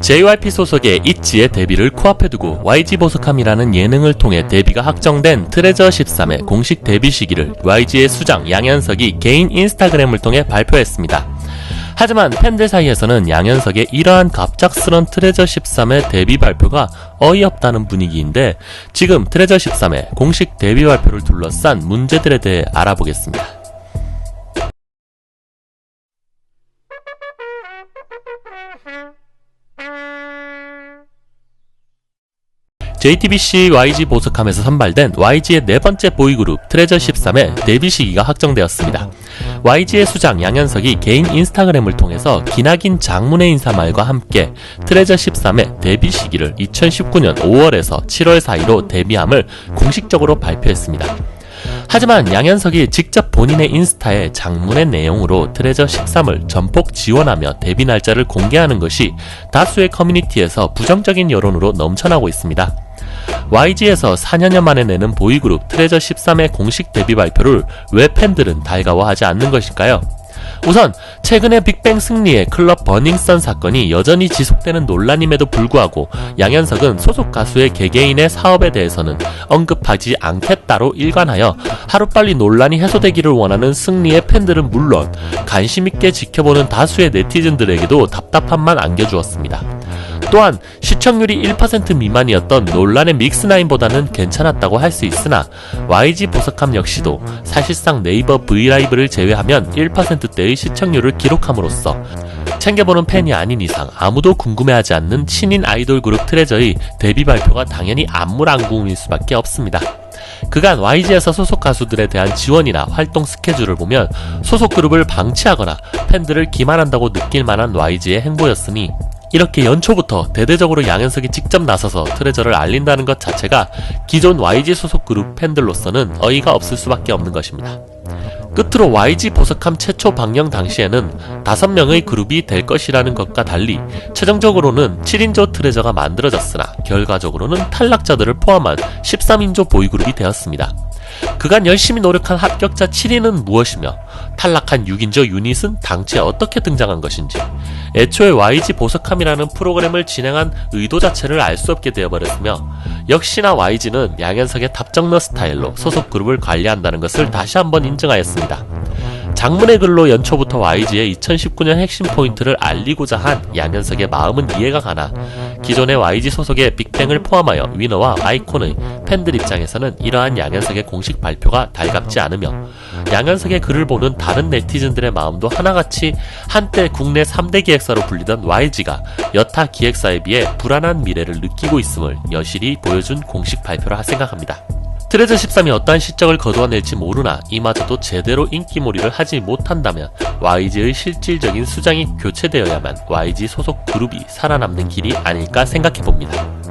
JYP 소속의 있지의 데뷔를 코앞에 두고 YG 보석함이라는 예능을 통해 데뷔가 확정된 트레저 13의 공식 데뷔 시기를 YG의 수장 양현석이 개인 인스타그램을 통해 발표했습니다. 하지만 팬들 사이에서는 양현석의 이러한 갑작스런 트레저 13의 데뷔 발표가 어이없다는 분위기인데 지금 트레저 13의 공식 데뷔 발표를 둘러싼 문제들에 대해 알아보겠습니다. JTBC YG 보석함에서 선발된 YG의 네 번째 보이그룹 트레저 13의 데뷔 시기가 확정되었습니다. YG의 수장 양현석이 개인 인스타그램을 통해서 기나긴 장문의 인사말과 함께 트레저 13의 데뷔 시기를 2019년 5월에서 7월 사이로 데뷔함을 공식적으로 발표했습니다. 하지만 양현석이 직접 본인의 인스타에 장문의 내용으로 트레저 13을 전폭 지원하며 데뷔 날짜를 공개하는 것이 다수의 커뮤니티에서 부정적인 여론으로 넘쳐나고 있습니다. YG에서 4년여 만에 내는 보이그룹 트레저 13의 공식 데뷔 발표를 왜 팬들은 달가워하지 않는 것일까요? 우선 최근의 빅뱅 승리의 클럽 버닝썬 사건이 여전히 지속되는 논란임에도 불구하고 양현석은 소속 가수의 개개인의 사업에 대해서는 언급하지 않겠다로 일관하여 하루빨리 논란이 해소되기를 원하는 승리의 팬들은 물론 관심있게 지켜보는 다수의 네티즌들에게도 답답함만 안겨주었습니다. 또한 시청률이 1% 미만이었던 논란의 믹스나인보다는 괜찮았다고 할 수 있으나 YG 보석함 역시도 사실상 네이버 브이라이브를 제외하면 1%대의 시청률을 기록함으로써 챙겨보는 팬이 아닌 이상 아무도 궁금해하지 않는 신인 아이돌 그룹 트레저의 데뷔 발표가 당연히 안물안궁일 수밖에 없습니다. 그간 YG에서 소속 가수들에 대한 지원이나 활동 스케줄을 보면 소속 그룹을 방치하거나 팬들을 기만한다고 느낄 만한 YG의 행보였으니 이렇게 연초부터 대대적으로 양현석이 직접 나서서 트레저를 알린다는 것 자체가 기존 YG 소속 그룹 팬들로서는 어이가 없을 수밖에 없는 것입니다. 끝으로 YG 보석함 최초 방영 당시에는 5명의 그룹이 될 것이라는 것과 달리 최종적으로는 7인조 트레저가 만들어졌으나 결과적으로는 탈락자들을 포함한 13인조 보이그룹이 되었습니다. 그간 열심히 노력한 합격자 7인은 무엇이며 탈락한 6인조 유닛은 당최 어떻게 등장한 것인지 애초에 YG 보석함이라는 프로그램을 진행한 의도 자체를 알 수 없게 되어버렸으며 역시나 YG는 양현석의 답정너 스타일로 소속 그룹을 관리한다는 것을 다시 한번 인정하였습니다. 장문의 글로 연초부터 YG의 2019년 핵심 포인트를 알리고자 한 양현석의 마음은 이해가 가나 기존의 YG 소속의 빅뱅을 포함하여 위너와 아이콘의 팬들 입장에서는 이러한 양현석의 공식 발표가 달갑지 않으며 양현석의 글을 보는 다른 네티즌들의 마음도 하나같이 한때 국내 3대 기획사로 불리던 YG가 여타 기획사에 비해 불안한 미래를 느끼고 있음을 여실히 보여준 공식 발표라 생각합니다. 트레저 13이 어떠한 시적을 거두어낼지 모르나 이마저도 제대로 인기몰이를 하지 못한다면 YG의 실질적인 수장이 교체되어야만 YG 소속 그룹이 살아남는 길이 아닐까 생각해봅니다.